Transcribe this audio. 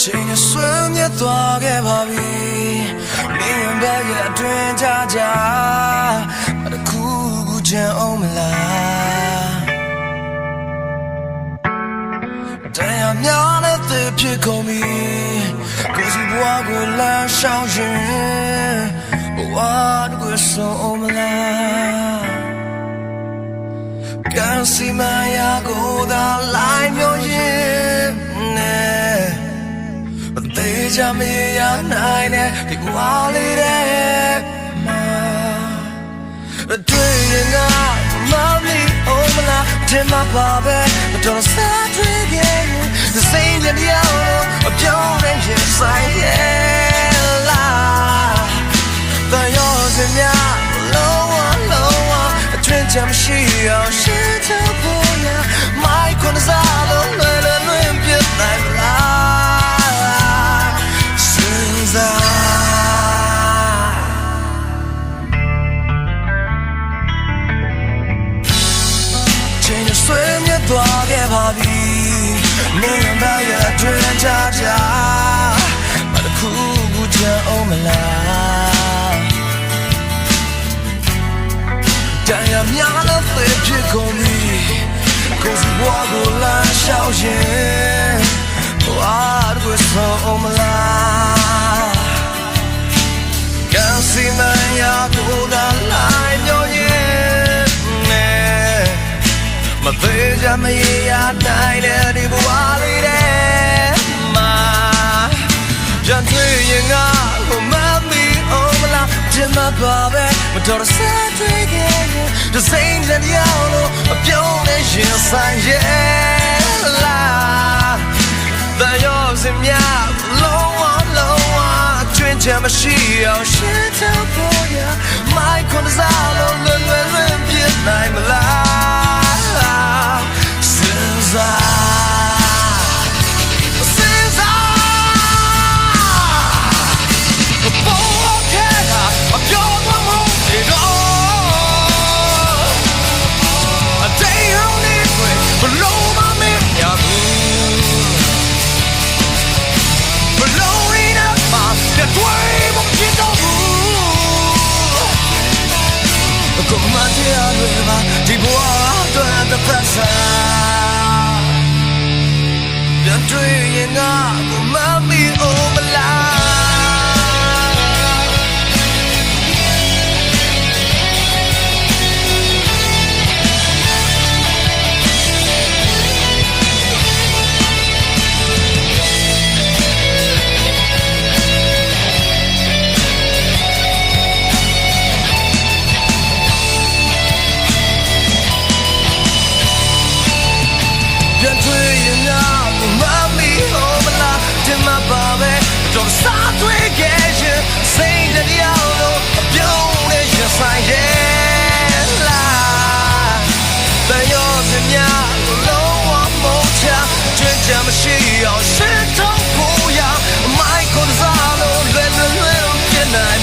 ချိန်ကဆွမ်းမြတ်သွားခဲ့ပါပြီမင်းရဲ့ဘက်ရဲ့အတွင်းကြကြမတစ်ခုခုချင်အောင်မလားတရားများနဲ့သစ်ဖြစ်ကုန်ပြီကိုယ်စီဘွားကိုလမ်းရှောင်ရင်ဘဝကိုဆုံးအောင်မလား Can't see my ego, the light. ချင်မရနိုင်တဲ့ဒီကွာလေးတဲ့မှာတွေ့ရင်ငါမမီ oh မလားတင်မပါပဲမတော်စားတွေ့ခဲ့ The same တရားအပြောင်းနဲ့ရင်ဆိုင်ရဲ့လားတန်ရောစင်များလုံးဝလုံးဝအထွင်ချမ်းမရှိအောင်ရှင်းထုတ်ဖို့ရမိုက်ခွန်စားလို့လွယ်လွယ်လွင်ပြတ်နိုင်မလား နေရမရအတွင်ကြကြမတခုခုချင်အောင်မလားတရားများလို့သေဖြစ်ကုန်ပြီကိုယ်စီဘွားကိုလမ်းလျှောက်ရင်ဘွားတို့ဆုံးမလားကံစီမန်ရကိုယ်သာလိုက်ညိုရင်နဲ့မသေး ကြမရရနိုင်တဲ့ဒီဘွားလေးတဲ့မှာ Just doing it oh mommy oh my love ဒီမှာပါပဲမတော်ဆက်တွေ့ခဲ့ဒီစိမ့်တဲ့ရောက်လို့အပြုံးနဲ့ရင်ဆိုင်ရဲ့လားဒါရောစင်များလုံးဝလုံးဝကျွင်းချင်မရှိအောင်ရှင်းထုတ် dear, di buona, tu è da pensare ပြန်တွေ့ရင်ငါကိုမမီအိုမလား ချင်မှာပါပဲတော့စားသွေးခဲ့ရင်စိတ်တရားလို့အပြုံးနဲ့ရဆိုင်ရဲ့လားတယောစင်များလုံးဝမဟုတ်ချာကြွကြမရှိအောင်ရှင်းထုတ်ဖို့ရမိုက်ကိုစားလို့လွယ်လွယ်လွယ်ပြနိုင်